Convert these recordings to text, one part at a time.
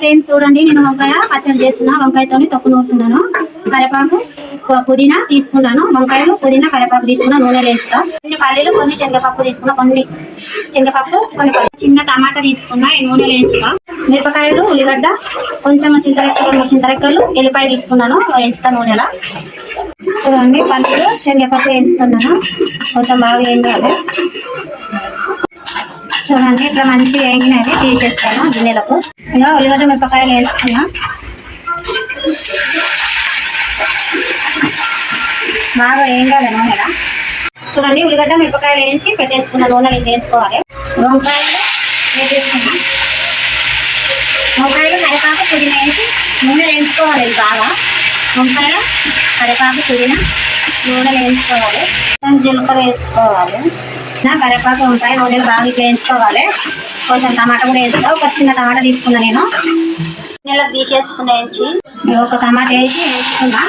Friends చూడండి నేను వంకాయ పచ్చడి చేస్తున్నా. వంకాయతో తప్పు నూరుతున్నాను. కరివేపాకు పుదీనా తీసుకున్నాను. వంకాయలు పుదీనా కరివేపాకు తీసుకున్నా నూనె వేస్తా. కొన్ని పల్లీలు కొన్ని శనగపప్పు తీసుకున్నా కొన్ని శనగపప్పు కొన్ని చిన్న టమాటా తీసుకున్నా నూనె వేయించుతా. మిరపకాయలు ఉల్లిగడ్డ కొంచెం చింతరెక్కలు చింతరెక్కలు ఎల్లిపాయ తీసుకున్నాను వేయించుతా నూనెలా. చూడండి పల్లీలు శనగపప్పు వేయించుతున్నాను కొంచెం బాగా వేయించాలి. చూడండి ఇట్లా మంచిగా వేగినవి తీసేస్తాను గిన్నెలకు. ఇలా ఉల్లిగడ్డ మిరపకాయలు వేస్తున్నా బాగా వేయించాలి నూనెలా. చూడండి ఉల్లిగడ్డ మిరపకాయలు వేయించి పెట్టేసుకున్న నూనెలు వేయించుకోవాలి. వంకాయలు వేసేసుకున్నాం. వంకాయలు కరిపాకు పుదీనా వేసి నూనె వేయించుకోవాలి బాగా. వంకాయ కరివేపాకు పుదీనా నూనె వేయించుకోవాలి. జీలకర్ర వేసుకోవాలి. నా కరివేపాకు ఉంటాయి ఉల్లిలు బాగా ఇట్లా వేయించుకోవాలి. కొంచెం టమాటా కూడా వేసుకో ఒక చిన్న టమాటా తీసుకున్నా నేను. నీళ్ళ తీసేసుకున్న వేయించి ఒక టమాటా వేసి వేసుకున్నా.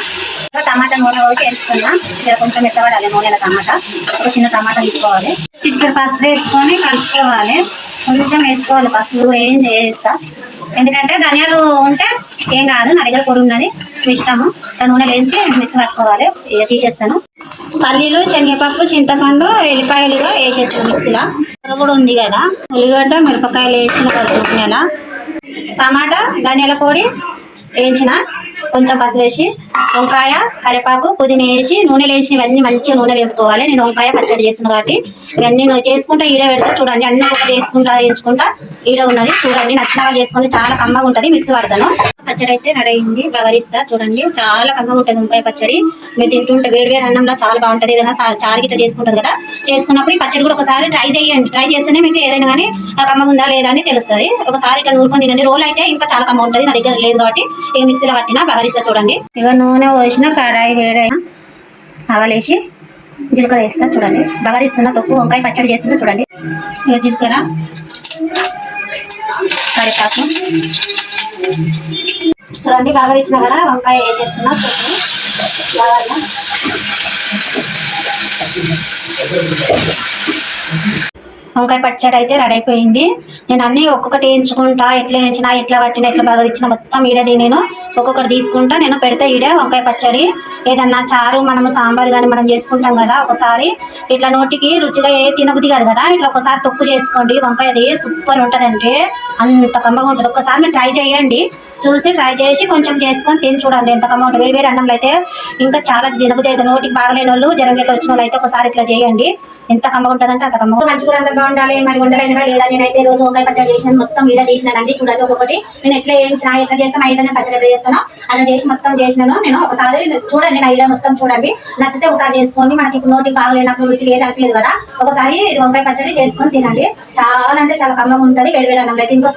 ఒక టమాటా నూనె పోసి వేసుకున్నా. ఇలా కొంచెం మెత్తబడాలి నూనెల టమాటా. ఒక చిన్న టమాటా తీసుకోవాలి. చిటికెడు పసుపు వేసుకొని కలుపుకోవాలి. కొంచెం వేసుకోవాలి. పసుపు ఏం చేస్తా. ఎందుకంటే ధనియాలు ఉంటే ఏం కాదు. నా దగ్గర పొడి ఉన్నది. ఇష్టము. నూనె వేయించి మిక్స్ పట్టుకోవాలి. ఇక తీసేస్తాను. పల్లీలు శనగపప్పు చింతపండు ఉల్లిపాయలు వేసేస్తాను మిక్సీలో. కూర కూడా ఉంది కదా ఉల్లిగడ్డ మిరపకాయలు వేసిన కదా టమాటా ధనియాల పొడి వేయించిన కొంచెం పసుపు వేసి వంకాయ కరివేపాకు పుదీనా వేసి నూనెలు వేసి ఇవన్నీ మంచిగా నూనె వేపుకోవాలి నేను వంకాయ పచ్చడి చేసిన కాబట్టి ఇవన్నీ నువ్వు చేసుకుంటా ఈడ పెడతా చూడండి. అన్ని ఒకటి వేసుకుంటా వేయించుకుంటా. ఈడ ఉన్నది చూడండి. నచ్చిన వాళ్ళు చేసుకుంటే చాలా కమ్మగా ఉంటుంది. మిక్స్ పడతాను పచ్చడి అయితే రెడీ అయింది చూడండి. చాలా కమ్మగా ఉంటుంది వంకాయ పచ్చడి. మీరు తింటుంటే వేడి వేడి అన్నంలో చాలా బాగుంటుంది. ఏదైనా సా- చారు చేసుకుంటారు కదా. చేసుకున్నప్పుడు ఈ పచ్చడి కూడా ఒకసారి ట్రై చేయండి. ట్రై చేస్తేనే మీకు ఏదైనా కానీ ఆ కమ్మగా ఉందా లేదా అని తెలుస్తుంది. ఒకసారి ఇట్లా నూరుకొని తినండి. రోల్ అయితే ఇంకా చాలా కమ్మ ఉంటుంది నా దగ్గర లేదు కాబట్టి. ఇక మిక్సీలో పట్టిన బగరిస్తా చూడండి. ఇక నూనె పోసిన కడాయి వేడైనా ఆవలేసి జీలకర్ర వేస్తా చూడండి. బగరిస్తున్న తొక్కు వంకాయ పచ్చడి చేస్తున్నా చూడండి. ఇక జీలకర్ర కరివేపాకు. చూడండి బాగా ఇచ్చిన కదా వంకాయ వేసేస్తున్నా చూడండి వంకాయ పచ్చడి అయితే రెడీ అయిపోయింది. నేను అన్ని ఒక్కొక్కటి వేయించుకుంటా ఎట్లా వేయించినా ఎట్లా పట్టినా ఎట్లా బాగా ఇచ్చిన మొత్తం ఈడది నేను ఒక్కొక్కటి తీసుకుంటా. నేను పెడితే ఈడే వంకాయ పచ్చడి. ఏదన్నా చారు మనము సాంబార్ కానీ మనం చేసుకుంటాం కదా ఒకసారి ఇట్లా నోటికి రుచిగా ఏ తినబుద్ధి కాదు కదా ఇట్లా ఒకసారి తొక్కు చేసుకోండి. వంకాయ అది సూపర్ ఉంటుందంటే అంత కమ్మగా ఉంటుంది. ఒకసారి మీరు ట్రై చేయండి. చూసి ట్రై చేసి కొంచెం చేసుకొని తిని చూడండి ఎంత కమ్మ ఉంటుంది వేడి వేడి అన్నంలో అయితే ఇంకా చాలా తినబుద్ధి నోటికి బాగలేని వాళ్ళు జ్వరం గట్ల వచ్చిన వాళ్ళు అయితే ఒకసారి ఇట్లా చేయండి. ఎంత కమ్మగా ఉంటుందంటే అంత కమ్మగా మంచిగా అంత బాగుండాలి. మరి ఉండలేనివా లేదా నేనైతే రోజు వంకాయ పచ్చడి చేసిన మొత్తం వీడియో తీసినానండి. చూడండి ఒక్కొక్కటి. నేను ఎట్లా చేయించిన ఎట్లా చేస్తాను ఐదు నేను పచ్చడి చేస్తాను అలా చేసి మొత్తం చేసినాను. నేను ఒకసారి చూడండి నా ఐడియా మొత్తం చూడండి. నచ్చితే ఒకసారి చేసుకోండి. మనకి ఇప్పుడు నోటికి బాగలేనప్పుడు రుచి లేదు అనిపించదు కదా. ఒకసారి వంకాయ పచ్చడి చేసుకొని తినండి. చాలా అంటే చాలా కమ్మగా ఉంటుంది. వేడి వేడి అన్నంలో అయితే ఇంకో